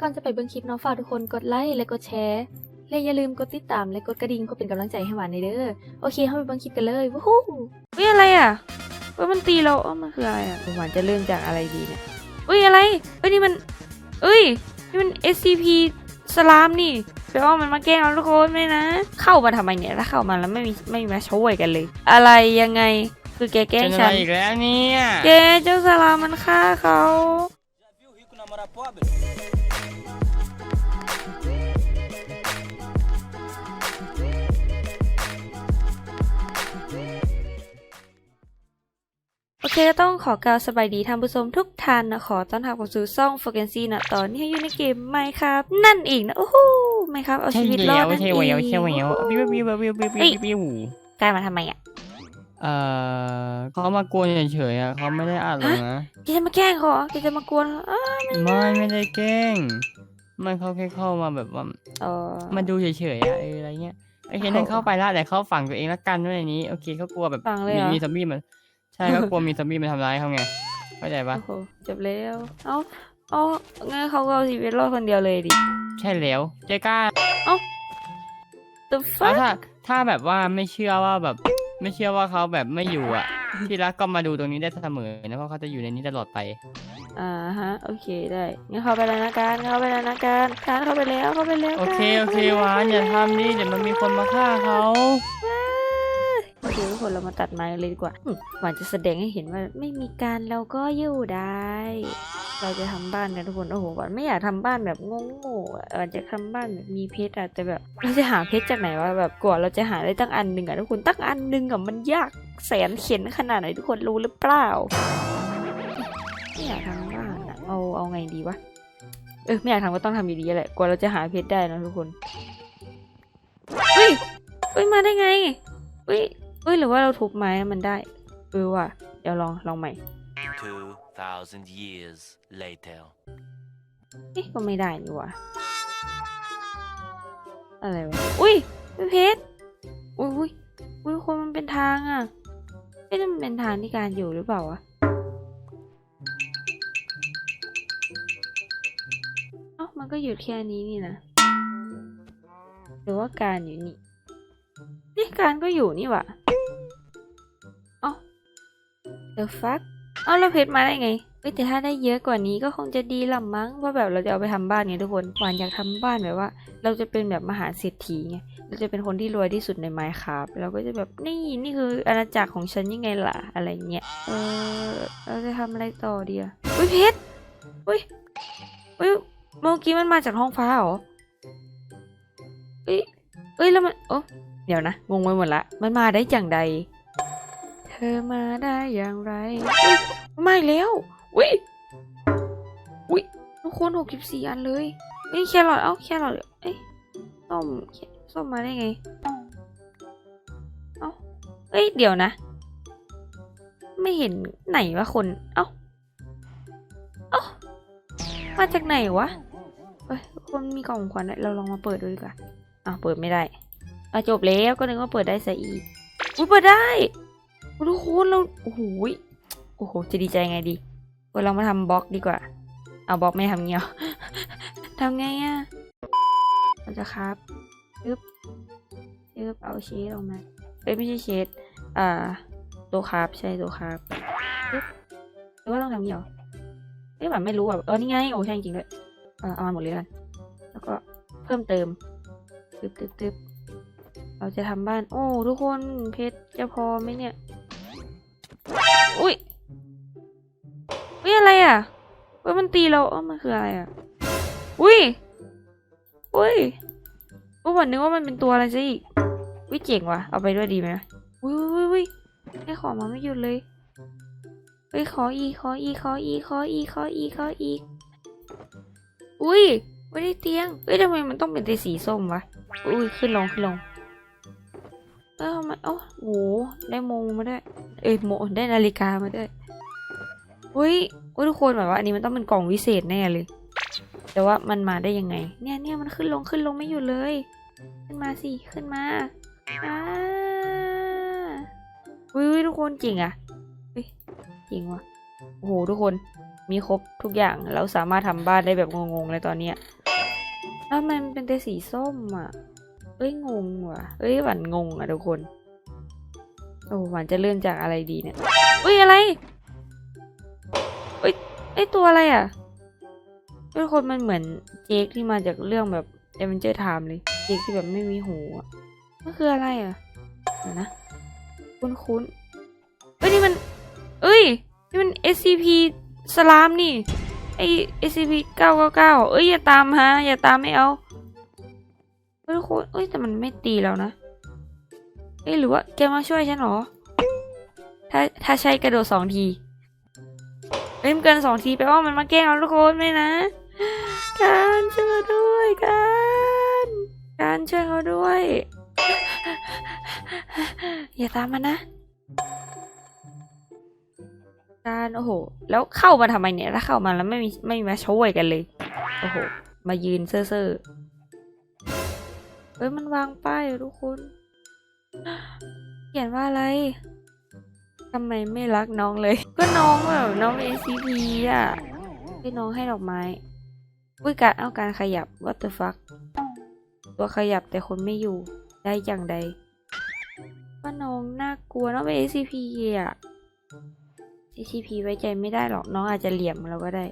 ก่อนจะไปเบิ่งคลิปเนาะฝากทุกคนกดไลค์และกดแชร์และอย่าลืมกดติดตามและกดกระดิ่งเพื่อเป็นกำลังใจให้หวานในเด้อโอเคเข้าไปเบิ่งคลิปกันเลยวู้ฮู้เฮ้ยอะไรอะเฮ้ยมันตีเราเอ้ามันคืออะไรอะหวานจะเริ่มจากอะไรดีเนี่ยเฮ้ยอะไรเฮ้ยนี่มันเอ้ยนี่มัน SCP สลามนี่แปลว่ามันมาแกล้งเราทุกคนไหมนะ เข้ามาทำไมเนี่ยถ้าเข้ามาแล้วไม่มีไม่มีมาช่วยกันเลย อะไรยังไงคือแกแกล้งเป็นอะฉัไรนอีกแล้วเนี่ยแกเจ้าสลามมันฆ่าเขา เคก็ต้องขอกล่าวสบายดีท่านผู้ชมทุกท่านนะขอต้อนรับเข้าสู่ซ่อง f o r g a n c y นะตอนนี้อยู่ในเกมไมครับ นั่นเองนะโอ้โหไมครับเอาใช่ชีวิตรอแล้ดวนั่นใช่เองแววใช่แววบิ้วบิ้วบิ้วบิ้วบิ้วบิ้วบิ้วกลายมาทำไมอะเอ่อเขามากวนเฉยๆอะเขาไม่ได้อัดหรอกนะแกจะมาแกล้งเขาเหรอแกจะมากวนเขาอ้าวไม่ไม่ได้แกล้ง มันเขาแค่เข้ามาแบบว่าเออมาดูเฉยๆอะเอออะไรเงี้ยโอเคนั่นเข้าไปละแต่เขาฝังตัวเองละกันด้วยในนี้โอเคเขากลัวแบบฟังเลยมีเหรอมีซอมบี้มัน ใช่เขากลัวมีซอมบี้มันทำร้ายเขาไงเข้าใจปะโอ้โหจบแล้ว เอาเอางั้นเขาก็เอาชีวิตรอดคนเดียวเลยดิ ใช่แล้วเจ๊กล้า The แล้ว fuck ถ้าถ้าแบบว่าไม่เชื่อว่าแบบ ไม่เชื่อว่าเขาแบบไม่อยู่อะ ที่รักก็มาดูตรงนี้ได้เสมอนะเพราะเขาจะอยู่ในนี้ตลอดไป อ่าฮะ โอเคได้งั้นเข้าไปแล้วนะการเข้าไปแล้วนะการการเข้าไปแล้วเข้าไปแล้วโอเคการโอเคหวานอย่าทำดิเดี๋ยวมันมีคนมาฆ่าเขา โอเคทุกคนเรามาตัดไม้เลยดีกว่าหวานจะแสดงให้เห็นว่าไม่มีการเราก็อยู่ได้ เราจะทำบ้านกันทุกคนโอ้โหหวานไม่อยากทำบ้านแบบงงๆอะหวานจะทำบ้านแบบมีเพชรอะแต่แบบเราจะหาเพชรจากไหนวะแบบกว่าเราจะหาได้ตั้งอันหนึ่งอะทุกคนตั้งอันหนึ่งอะมันยากแสนเข็นขนาดไหนทุกคนรู้หรือเปล่าไม่อยากทำบ้านอะเอาเอาไงดีวะเออไม่อยากทำก็ต้องทำอยู่ดีแหละกว่าเราจะหาเพชรได้นะทุกคนเฮ้ยเฮ้ยมาได้ไงเฮ้ย เฮ้ยหรือว่าเราทุบไม้แล้วมันได้เออว่ะเดี๋ยวลองลองใหม่ 2,000 years later. เอ๊ะก็ไม่ได้นี่หว่าอะไรวะอุ้ยเป็นเพชรอุ้ยอุ้ยอุ้ยคนมันเป็นทางอะเอ๊ะนั่นมันเป็นทางที่การอยู่หรือเปล่าวะเอ้ามันก็อยู่แค่นี้นี่นะหรือว่าการอยู่นี่นี่การก็อยู่นี่หวะเอ้า the fuck เอาแล้วเพชรมาได้ไงเอ้ยแต่ถ้าได้เยอะกว่านี้ก็คงจะดีละมั้งว่าแบบเราจะเอาไปทำบ้านไงทุกคนหวานอยากทำบ้านแบบว่า เราจะเป็นแบบมหาเศรษฐีไงเราจะเป็นคนที่รวยที่สุดในไมค์ครับเราก็จะแบบนี่นี่คืออาณาจักรของฉันยังไงล่ะอะไรเงี้ยเออเราจะทำอะไรต่อดีอะอุ้ยเพชรอุ้ยอุ้ยเมื่อกี้มันมาจากท้องฟ้าเหรอเอ้ยเอ้ยแล้วมันโอ้เดี๋ยวนะงงไปหมดละมันมาได้อย่างใด อมาได้อย่างไรเฮ้ยมันมาอีกแล้วอุ้ยอุ้ยทุกคนหกสิบสี่อันเลยนี่แครอทเอ้าแครอทเอ้ยส้มแคส้มมาได้ไงเอ้าเอ้ยเดี๋ยวนะ ไม่เห็นไหนวะคนเอ้าเอ้ามาจากไหนวะเฮ้ยคนมีกล่องของขวัญด้วยเราลองมาเปิดดูดีกว่าอ้าวเปิดไม่ได้อะจบแล้วก็นึกว่าเปิดได้ซะอีกอุ้ยเปิดได้โอ้ ทุกคนเราโอ้โหโอ้โห จะดีใจไงดีเรามาทำบล็อกดีกว่า เอาบล็อกไม่ทำเงี้ยทำไงอะเราจะครับยึบยึบเอาเชดออกมาเอ้ยไม่ใช่เชดอ่าตัวครับใช่ตัวครับยึบหรือว่าต้องทำเงี้ยเอเอ้ยแบบไม่รู้อะเออนี่ไงโอ้ใช่จริงด้วยเออเอามาหมดเลยกันแล้วก็เพิ่มเติมตึบตึบตึบ เราจะทำบ้าน โอ้ ทุกคนเพชรจะพอไหมเนี่ย อุ้ยอุ้ยอะไรอะเฮ้ยมันตีเราเอ้ามันคืออะไรอะ อุ้ย อุ้ยอุ้ยวันนึกว่ามันเป็นตัวอะไรซะอีกอุ้ยเจ๋งว่ะ เอาไปด้วยดีไหมอุ้ยอุ้ยอุ้ยให้ขอมาไม่หยุดเลยเฮ้ยขออีขออีขออีขออีขออีขออีอุ้ยไม่ได้เตียงเฮ้ยทำไมมันต้องเป็นสีส้มวะ อุ้ยขึ้นลงขึ้นลง เออมันโอ้โหได้มงมาด้วย เอ้ยโมได้นาฬิกามาด้วยอุ้ยอุ้ยทุกคนแบบว่าอันนี้มันต้องเป็นกล่องวิเศษแน่เลย แต่ว่ามันมาได้ยังไง เนี่ยเนี่ยมันขึ้นลงขึ้นลงไม่หยุดเลย ขึ้นมาสิขึ้นมาอ่าอุ้ยอุ้ยทุกคนจริงอะเฮ้ยจริงวะโอ้โหทุกคนมีครบทุกอย่างเราสามารถทำบ้านได้แบบงงๆเลยตอนเนี้ยแล้วมันเป็นแต่สีส้มอะ เอ้ยงงว่ะเอ้ยหวานงงอะทุกคน โอ้หวานจะเริ่มจากอะไรดีเนี่ยเอ้ยอะไรเอ้ยไอตัวอะไรอะทุกคนมันเหมือนเจคที่มาจากเรื่องแบบ Adventure Time เลย เจคที่แบบไม่มีหูอะมันคืออะไรอะเดี๋ยวนะ คุ้นๆเอ้ยนี่มัน เอ้ย นี่มัน SCP สลามนี่ ไอ SCP 999เอ้ยอย่าตามฮะอย่าตามไม่เอา เฮ้ยทุกคนเอ้ยแต่มันไม่ตีแล้วนะเอ้ยหรือว่าแกมาช่วยฉันเหรอ ถ้าถ้าใช่กระโดดสองทีเอ้ยมันเกินสองทีแปลว่ามันมาแกล้งเราทุกคนไม่นะ การช่วยด้วยการการช่วยเขาด้วย อย่าตามมันนะการโอ้โห แล้วเข้ามาทำไมเนี่ย ถ้าเข้ามาแล้วไม่มีไม่มีมาช่วยกันเลย โอ้โห มายืนเซ่อๆ เฮ้ยมันวางป้ายทุกคนเขียนว่าอะไรทำไมไม่รักน้องเลย ก็น้องแบบน้อง ACP อะให้น้องให้ดอกไม้อุ้ยการเอาการขยับ what the fuck ตัวขยับแต่คนไม่อยู่ได้อย่างใดว่าน้องน่ากลัวน้องเป็น SCP อะ SCP ไว้ใจไม่ได้หรอกน้องอาจจะเหลี่ยมเราก็ได้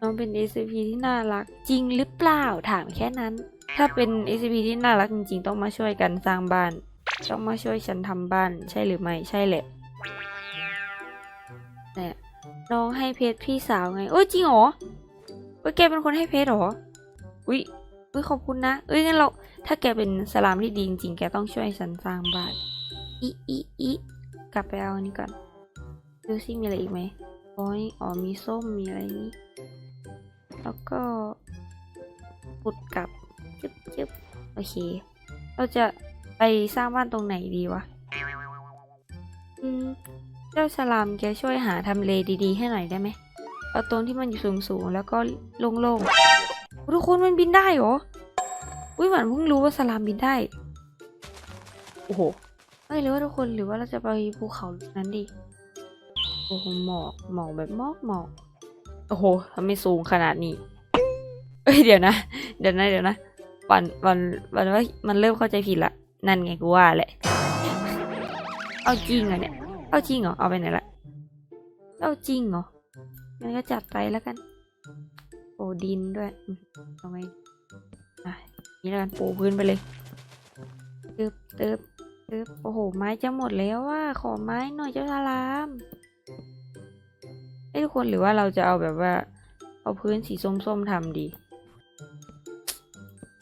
น้องเป็น SCP ที่น่ารัก จริงหรือเปล่าถามแค่นั้น ถ้าเป็น SCP ที่น่ารักจริงๆ ต้องมาช่วยกันสร้างบ้าน ต้องมาช่วยฉันทำบ้านใช่หรือไม่ใช่แหละนี่น้องให้เพชรพี่สาวไงโอ้ยจริงเหรอเอ้ยแกเป็นคนให้เพชรหรอ อุ้ยอุ้ยขอบคุณนะ เอ้ยงั้นเรา ถ้าแกเป็นสลามที่ดีจริงๆ แกต้องช่วยฉันสร้างบ้าน อีอีอีกลับไปเอาอันนี้ก่อน ดูซิมีอะไรอีกไหมอ๋อนี่อ๋อมีส้มมีอะไรนี่แล้วก็ปุดกลับ จึ๊บจึ๊บโอเค เราจะไปสร้างบ้านตรงไหนดีวะอืมเจ้าสลามแกช่วยหาทำเลดีๆ ให้หน่อยได้ไหมเอาตรงที่มันอยู่สูงๆแล้วก็โล่งๆทุกคนมันบินได้เหรออุ้ยหวานเพิ่งรู้ว่าสลามบินได้โอ้โหเอ้ยหรือว่าทุกคนหรือว่าเราจะไปภูเขานั้นดีโอ้โหหมอกหมอกแบบหมอกหมอกโอ้โหทำไมสูงขนาดนี้เอ้ยเดี๋ยวนะ เดี๋ยวนะเดี๋ยวนะ วันวันวันว่ามันเริ่มเข้าใจผิดละ นั่นไงกูว่าแหละ เอาจริงเหรอเนี่ย เอาจริงเหรอ เอาไปไหนละ เอาจริงเหรอ งั้นก็จัดไปแล้วกัน โอ้ดินด้วยเอาไงอะนี่แล้วกันปูพื้นไปเลยเตึบเตึบเตึบโอ้โห ไม้จะหมดแล้วว่า ขอไม้หน่อยเจ้าสลามไอ้ทุกคนหรือว่าเราจะเอาแบบว่า เอาพื้นสีส้มๆทำดี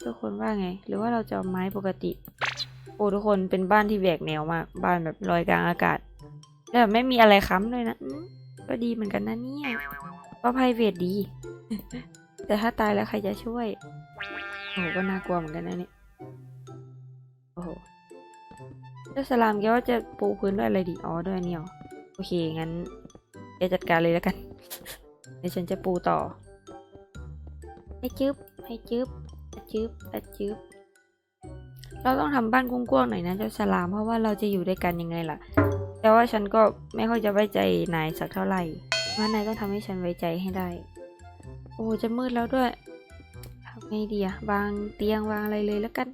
ทุกคนว่าไง หรือว่าเราจะเอาไม้ปกติ โอ้ทุกคนเป็นบ้านที่แหวกแนวมาก บ้านแบบลอยกลางอากาศแล้วแบบไม่มีอะไรค้ำเลยนะก็ดีเหมือนกันนะเนี่ยก็ไพรเวทดี แต่ถ้าตายแล้วใครจะช่วย โอ้โหก็น่ากลัวเหมือนกันนะเนี่ยโอ้โหเจ้าสลามแกว่าจะปูพื้นด้วยอะไรดีอ๋อด้วยอันนี่หรอโอเคงั้นแกจัดการเลยแล้วกันเดี๋ยวฉันจะปูต่อ ให้จึ๊บให้จึ๊บ อะจึ๊บอะจึ๊บเราต้องทำบ้านกว้างๆหน่อยนะเจ้าฉลามเพราะว่าเราจะอยู่ด้วยกันยังไงล่ะ แต่ว่าฉันก็ไม่ค่อยจะไว้ใจนายสักเท่าไหร่เพรานายต้องทำให้ฉันไว้ใจให้ได้ โอ้จะมืดแล้วด้วยทำไงดีอะวางเตียงวางอะไรเลยแล้วกัน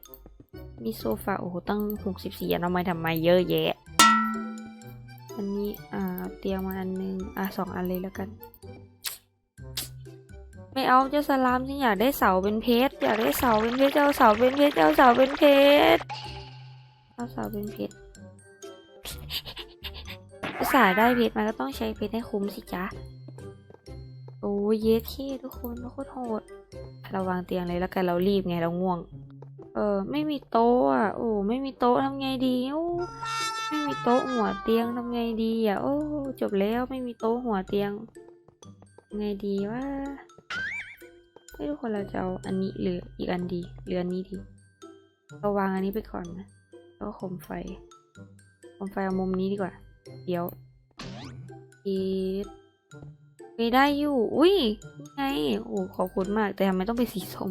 มีโซฟาโอ้โหตั้งหกสิบสี่อันเอามาทำไมเยอะแยะ อันนี้อ่าเตียงมาอันนึงอะสองอันเลยแล้วกัน ไม่เอาเจ้าสลามฉันอยากได้เสาเป็นเพชรอยากได้เสาเป็นเพชรเจ้าเสาเป็นเพชรเจ้าเสาเป็นเพชรเอาเสาเป็นเพชรภาษาได้เพชรมันก็ต้องใช้เพชรให้คุ้มสิจ๊ะโอ้ยเยสเคทุกคนโคตรโหดเราวางเตียงเลยแล้วกันเรารีบไงเราง่วง เออไม่มีโต๊ะอะโอ้ไม่มีโต๊ะทำไงดีโอ้ไม่มีโต๊ะหัวเตียงทำไงดีอะโอ้จบแล้วไม่มีโต๊ะหัวเตียงไงดีวะ ไม่ทุกคนเราจะเอาอันนี้หรืออีกอันดีหรืออันนี้ดีเราวางอันนี้ไปก่อนนะแล้วก็โคมไฟโคมไฟเอามุมนี้ดีกว่า เดี๋ยวอีดไปได้อยู่ อุ้ยไงโอ้ขอบคุณมาก แต่ทำไมต้องเป็นสีส้ม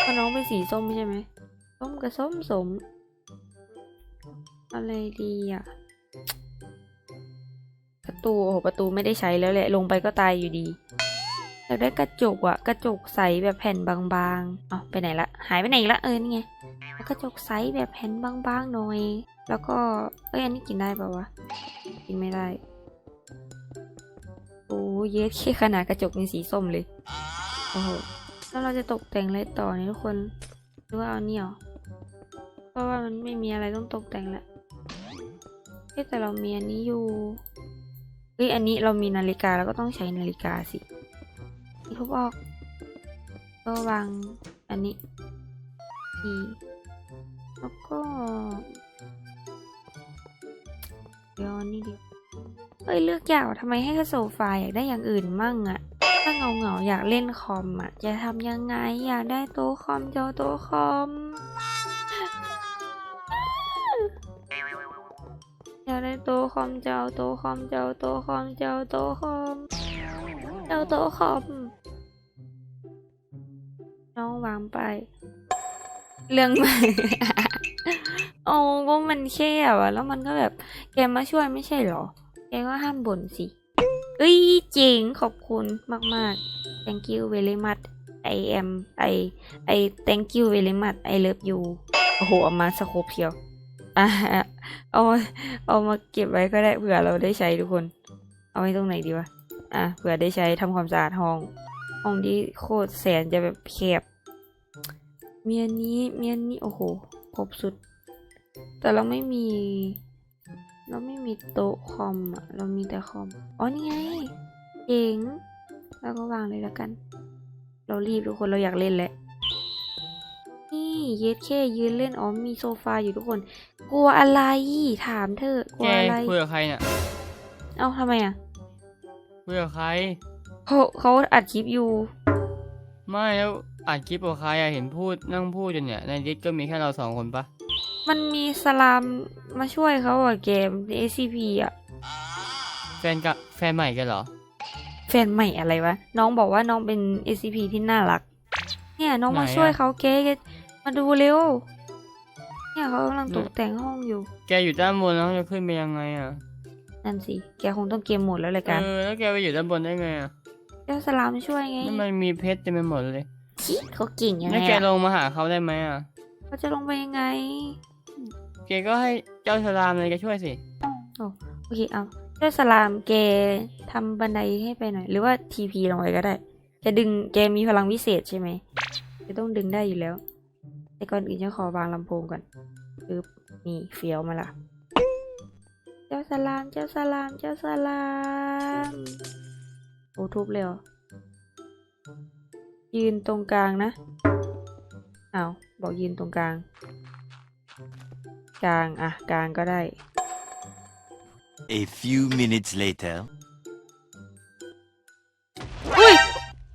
เพราะน้องเป็นสีส้มใช่ไหมส้มกับส้มสม อะไรดีอะกระตูโอ้โหประตูไม่ได้ใช้แล้วแหละ ลงไปก็ตายอยู่ดี อยากได้กระจกอะกระจกใสแบบแผ่นบางๆเอาไปไหนละ หายไปไหนอีกละเออนี่ไงกระจกใสแบบแผ่นบางๆหน่อย แล้วก็เอ้ยอันนี้กินได้ปะวะ กินไม่ได้ โอ้เยสแค่ขนาดกระจกเป็นสีส้มเลย โอ้โห แล้วเราจะตกแต่งอะไรต่อเนี่ยทุกคน หรือว่าเอาเนี่ยเหรอเพราะว่ามันไม่มีอะไรต้องตกแต่งล้วเฮ้แต่เรามีอันนี้อยู่เฮ้ยอันนี้เรามีนาฬิกาแล้วก็ต้องใช้นาฬิกาสิ ทุบออกก็วางอันนี้อีแล้วก็เดี๋ยวอันนี้ดิเฮ้ยเลือกยากทำไมให้แค่โซฟาอยากได้อย่างอื่นมั่งอะถ้าเงาเงาอยากเล่นคอมอะจะทำยังไงอยากได้โต๊ะคอมจะเอาโต๊ะคอมอยากได้โต๊ะคอมเจะเอาโต๊ะคอมเจะเอาโต๊ะคอมเจะเอาโต๊ะคอมเจะเอาโต๊ะคอม น้องวางไป เรื่องใหม่โอ้ก็มันแค่อะแล้วมันก็แบบแกมาช่วยไม่ใช่เหรอ แกก็ห้ามบ่นสิ เอ้ยเจ๋งขอบคุณมาก ๆ thank you very much I am I I thank you very much I love you โอ้โหเอามาสโคปเพียวอะเอามาเอามาเก็บไว้ก็ได้เผื่อเราได้ใช้ทุกคน เอาไว้ตรงไหนดีวะ อะเผื่อได้ใช้ทำความสะอาดห้อง ห้องที่โคตรแสนจะแบบแคบมีอันนี้มีอันนี้โอ้โหครบสุด แต่เราไม่มี เราไม่มีโต๊ะคอมอะเรามีแต่คอม อ๋อนี่ไงเจ๋งแล้วก็วางเลยแล้วกัน เรารีบทุกคนเราอยากเล่นแหละนี่เย็ดแค่ยืนเล่นอ๋อมีโซฟาอยู่ทุกคน กลัวอะไรถามเธอะกลัแกวอะไรคุยกับใครเนี่ย เอ้าทำไมอะคุยกับใคร เขาเขาอัดคลิปอยู่ ไม่แล้วอัดคลิปกับใครอะเห็นพูดนั่งพูดอยู่เนี่ยในดิสก็มีแค่เราสองคนปะมันมีสลามมาช่วยเขาอะเกมใน SCP อะแฟนกับแฟนใหม่กันเหรอ แฟนใหม่อะไรวะ น้องบอกว่าน้องเป็น SCP ที่น่ารัก เนี่ยน้องมาไหนอะ ช่วยเขาเก๊แกมาดูเร็ว เนี่ยเขากำลังตกแต่งห้องอยู่ แกอยู่ด้านบนแล้วจะขึ้นไปยังไงอะนั่นสิ แกคงต้องเกมหมดแล้วเลยกันเออแล้วแกไปอยู่ด้านบนได้ไงอะ เจ้าสลามช่วยไงนั่นมันมีเพชรเต็มไปหมดเลยชิเขาเก่งยังไงแล้วแกลอะงมาหาเขาได้ไหมอะเขาจะลงไปยังไง แกก็ให้เจ้าชรามเลยแกช่วยสิ โอเคเอาเจ้าสลามแกทำบันไดให้ไปหน่อย หรือว่าทีพีลงไปก็ได้แกดึงแกมีพลังวิเศษใช่ไหมแกต้องดึงได้อยู่แล้ว แต่ก่อนอื่นฉันขอวางลำโพงก่อนปึ๊บนี่เฟี้ยวมาละ เจ้าสลามเจ้าสลามเจ้าสลาม โอ้ทุบเลยเหรอยืนตรงกลางนะอ้าวบอกยืนตรงกลาง กลาง อะ กลางก็ได้ A few minutes later. อุ้ย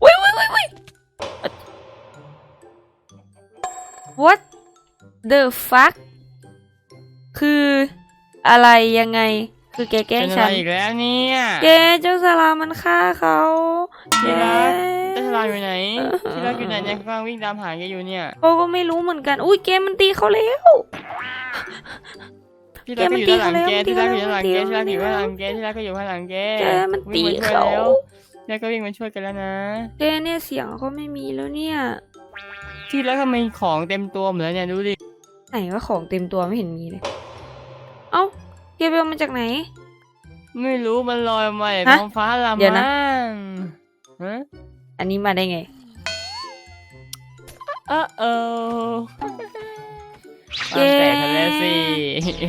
อุ้ยอุ้ยอุ้ยอุ้ย what the fuck คืออะไรยังไง คือแกแกล้เป็งนอะฉัไรนอีกแล้วเนี่ยแกเจ้าสลามมันฆ่าเขาแกที่รักเจ้าชรามอยู่ไหนที่รักอยู่ไหนเนี่ยกำลังวิ่งตามหาแกอยู่เนี่ยเขาก็ไม่รู้เหมือนกัน อุ้ยแกมันตีเขาแล้วที่รักก็อยู่ด้านหลังแกแกมันตีที่รักอยู่ด้านหลังแกเขาที่แล้รัวกอยู่ด้านหลังแกที่รักก็อยู่ข้างหลังแกแกมันวิ่งมาตีช่วยเขาแล้วแล้วก็วิ่งมาช่วยกันแล้วนะแกเนี่ยเสียงเขาไม่มีแล้วเนี่ย ที่รักทำไมของเต็มตัวหมดแล้วเนี่ยดูดิไหนว่าของเต็มตัวไม่เห็นมีเลย เอ้าแกไปเอามาจากไหน ไม่รู้มันลอยมาจากฮะท้องฟ้าละเดี๋ยวนะ มั้งฮะอันนี้มาได้ไง เออเออแกตามแต่ทะเลสิแก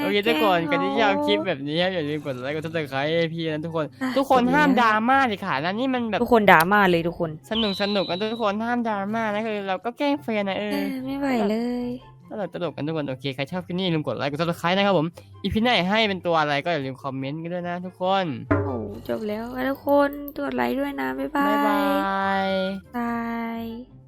โอเคทุกคนแกกันที่ชอบคลิปแบบนี้อย่าลืมกดไลค์กดติดตามให้พี่นะทุกคน ทุกคนห้ามดราม่าเลยค่ะนะนี่มันแบบทุกคนด่ามาเลยทุกคนสนุกสนุกกันทุกคนห้ามดราม่านะคือเราก็แกล้งแฟนนะเอเออ อไม่ไหวเลย ตลกตลกกันทุกคนโอเคใครชอบคลิปนี้อย่าลืมกดไลค์กดซับสไครต์นะครับผมอีพีไหนให้เป็นตัวอะไรก็อย่าลืมคอมเมนต์กันด้วยนะทุกคนโอ้จบแล้วทุกคนตรวจไลค์ด้วยนะบ๊ายบาบ๊ายบยายบาย